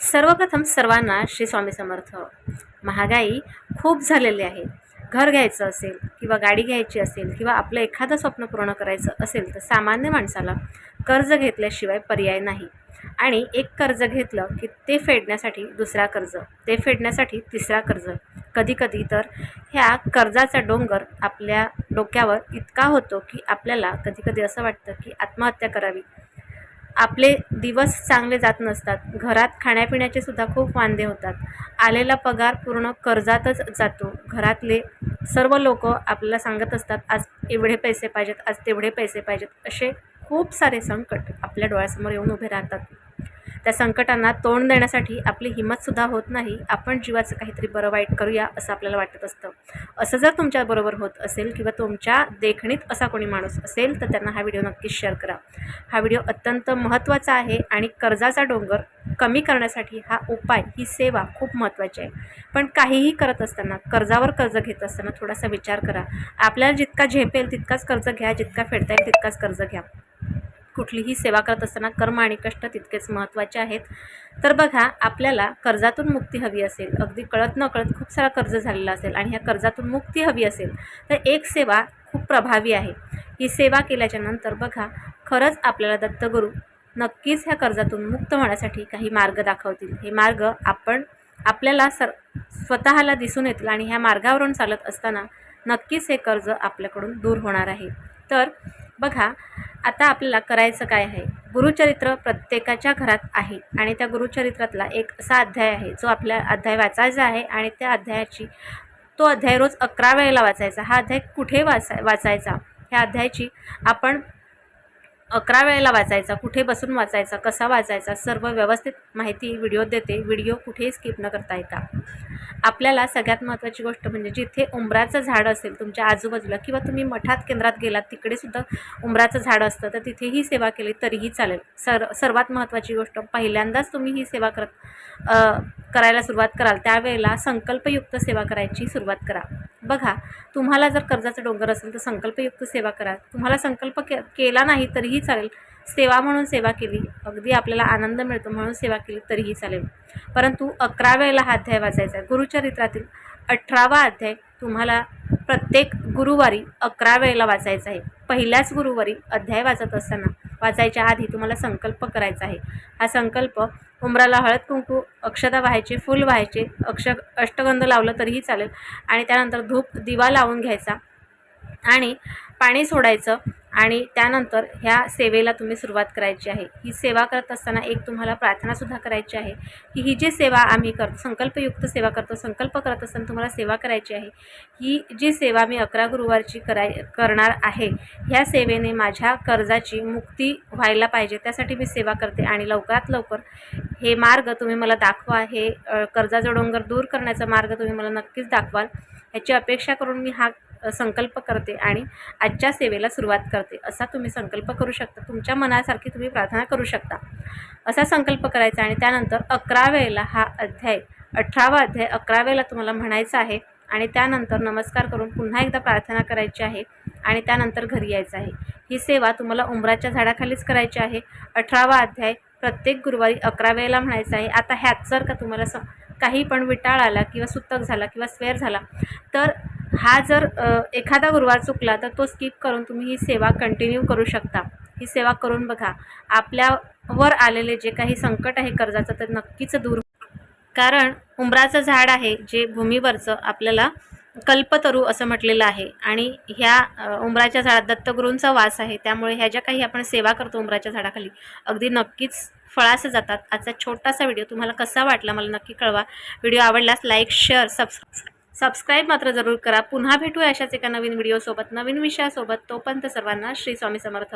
सर्वप्रथम सर्वांना श्री स्वामी समर्थ. महागाई खूप झालेली आहे. घर घ्यायचं असेल किंवा गाडी घ्यायची असेल किंवा आपलं एखादं स्वप्न पूर्ण करायचं असेल तर सामान्य माणसाला कर्ज घेतल्याशिवाय पर्याय नाही. आणि एक कर्ज घेतलं की ते फेडण्यासाठी दुसरा कर्ज ते फेडण्यासाठी तिसरा कर्ज. कधीकधी तर ह्या कर्जाचा डोंगर आपल्या डोक्यावर इतका होतो की आपल्याला कधीकधी असं वाटतं की आत्महत्या करावी. आपले दिवस चांगले जात नसतात. घरात खाण्यापिण्याचे सुद्धा खूप वांदे होतात. आलेला पगार पूर्ण कर्जातच जातो. घरातले सर्व लोक आपल्याला सांगत असतात आज एवढे पैसे पाहिजेत आज तेवढे पैसे पाहिजेत. असे खूप सारे संकट आपल्या डोळ्यासमोर येऊन उभे राहतात. त्या संकटांना तोंड देण्यासाठी आपली हिंमतसुद्धा होत नाही. आपण जीवाचं काहीतरी बरं वाईट करूया असं आपल्याला वाटत असतं. असं जर तुमच्याबरोबर होत असेल किंवा तुमच्या देखणीत असा कोणी माणूस असेल तर त्यांना हा व्हिडिओ नक्कीच शेअर करा. हा व्हिडिओ अत्यंत महत्त्वाचा आहे आणि कर्जाचा डोंगर कमी करण्यासाठी हा उपाय ही सेवा खूप महत्त्वाची आहे. पण काहीही करत असताना कर्जावर कर्ज घेत असताना थोडासा विचार करा. आपल्याला जितका झेपेल तितकाच कर्ज घ्या जितका फेडता येईल तितकाच कर्ज घ्या. कुठलीही सेवा करत असताना कर्म आणि कष्ट तितकेच महत्त्वाचे आहेत. तर बघा आपल्याला कर्जातून मुक्ती हवी असेल. अगदी कळत न कळत खूप सारा कर्ज झालेला असेल आणि ह्या कर्जातून मुक्ती हवी असेल तर एक सेवा खूप प्रभावी आहे. ही सेवा केल्याच्यानंतर बघा खरंच आपल्याला दत्तगुरू नक्कीच ह्या कर्जातून मुक्त होण्यासाठी काही मार्ग दाखवतील. हे मार्ग आपण आपल्याला सर स्वतःला दिसून येतील आणि ह्या मार्गावरून चालत असताना नक्कीच हे कर्ज आपल्याकडून दूर होणार आहे. तर बघा आता आपल्याला करायचं काय आहे? गुरुचरित्र प्रत्येकाच्या घरात आहे आणि त्या गुरुचरित्रातला एक असा अध्याय आहे जो आपल्या अध्याय वाचायचा आहे आणि त्या अध्यायाची तो अध्याय रोज अकरा वेळेला वाचायचा. हा अध्याय कुठे वाचाय वाचायचा? ह्या अध्यायाची आपण अकरा वेळेला वाचायचा कुठे बसून वाचायचा कसा वाचायचा सर्व व्यवस्थित माहिती व्हिडिओ देते. व्हिडिओ कुठेही स्किप न करता येता आपल्याला सगळ्यात महत्त्वाची गोष्ट म्हणजे जिथे उंबराचं झाड असेल तुमच्या आजूबाजूला किंवा तुम्ही मठात केंद्रात गेलात तिकडे सुद्धा उंबराचं झाड असतं तर तिथेही सेवा केली तरीही चालेल. सर सर्वात महत्त्वाची गोष्ट पहिल्यांदाच तुम्ही ही सेवा करत करायला सुरुवात कराल त्यावेळेला संकल्पयुक्त सेवा करायची सुरुवात करा. बघा तुम्हाला जर कर्जाचा डोंगर असेल तर संकल्पयुक्त सेवा करा. तुम्हाला संकल्प के केला नाही तरीही चालेल. सेवा म्हणून सेवा केली. अगदी आपल्याला आनंद मिळतो म्हणून सेवा केली तरीही चालेल. परंतु अकरा वेळेला हा अध्याय वाचायचा आहे. गुरुचरित्रातील अठरावा अध्याय तुम्हाला प्रत्येक गुरुवारी अकरा वेळेला वाचायचा आहे. पहिल्याच गुरुवारी अध्याय वाचत असताना वाचायच्या आधी तुम्हाला संकल्प करायचा आहे. हा संकल्प उमराला हळद कुंकू अक्षता व्हायचे फूल व्हायचे अक्ष अष्टगंध लावलं तरीही चालेल. आणि त्यानंतर धूप दिवा लावून घ्यायचा. आणि पाणी सोडायचं. आणि त्यानंतर ह्या सेवेला तुम्ही सुरुवात करायची आहे. ही सेवा करत असताना एक तुम्हाला प्रार्थनासुद्धा करायची आहे. की ही जी सेवा आम्ही करतो संकल्पयुक्त सेवा करतो संकल्प करत असताना तुम्हाला सेवा करायची आहे. ही जी सेवा मी अकरा गुरुवारची कराय करणार आहे ह्या सेवेने माझ्या कर्जाची मुक्ती व्हायला पाहिजे. त्यासाठी मी सेवा करते आणि लवकरात लवकर हे मार्ग तुम्ही मला दाखवा. हे कर्जाचा डोंगर दूर करण्याचा मार्ग तुम्ही मला नक्कीच दाखवाल. याची अपेक्षा करून मी हा संकल्प करते आणि आजच्या सेवेला सुरुवात करते. असा तुम्ही संकल्प करू शकता. तुमच्या मनासारखी तुम्ही प्रार्थना करू शकता. असा संकल्प करायचा आणि त्यानंतर अकरा वेळेला हा अध्याय अठरावा अध्याय अकरा वेळेला तुम्हाला म्हणायचा आहे आणि त्यानंतर नमस्कार करून पुन्हा एकदा प्रार्थना करायची आहे आणि त्यानंतर घरी यायचं आहे. ही सेवा तुम्हाला उंबराच्या झाडाखालीच करायची आहे. अठरावा अध्याय प्रत्येक गुरुवारी अकरा वेळेला म्हणायचं आहे. आता ह्यात जर का तुम्हाला स काही पण विटाळ आला किंवा सुतक झाला किंवा स्वेअर झाला तर हा जर एखादा गुरुवार चुकला तर तो स्किप करून तुम्ही ही सेवा कंटिन्यू करू शकता. ही सेवा करून बघा. आपल्यावर आलेले जे काही संकट आहे कर्जाचं ते नक्कीच दूर कारण उंबराचं झाड आहे जे भूमीवरचं आपल्याला कल्पतरू असं म्हटलेलं आहे. आणि ह्या उंबराच्या झाडात दत्तगुरूंचा वास आहे. त्यामुळे ह्या ज्या काही आपण सेवा करतो उंबराच्या झाडाखाली अगदी नक्कीच फळासं जातात. आजचा छोटासा व्हिडिओ तुम्हाला कसा वाटला मला नक्की कळवा. व्हिडिओ आवडल्यास लाईक शेअर सबस्क्राईब सबस्क्राईब मात्र जरूर करा. पुन्हा भेटूया अशाच एका नवीन व्हिडिओसोबत नवीन विषयासोबत. तोपर्यंत सर्वांना श्री स्वामी समर्थ.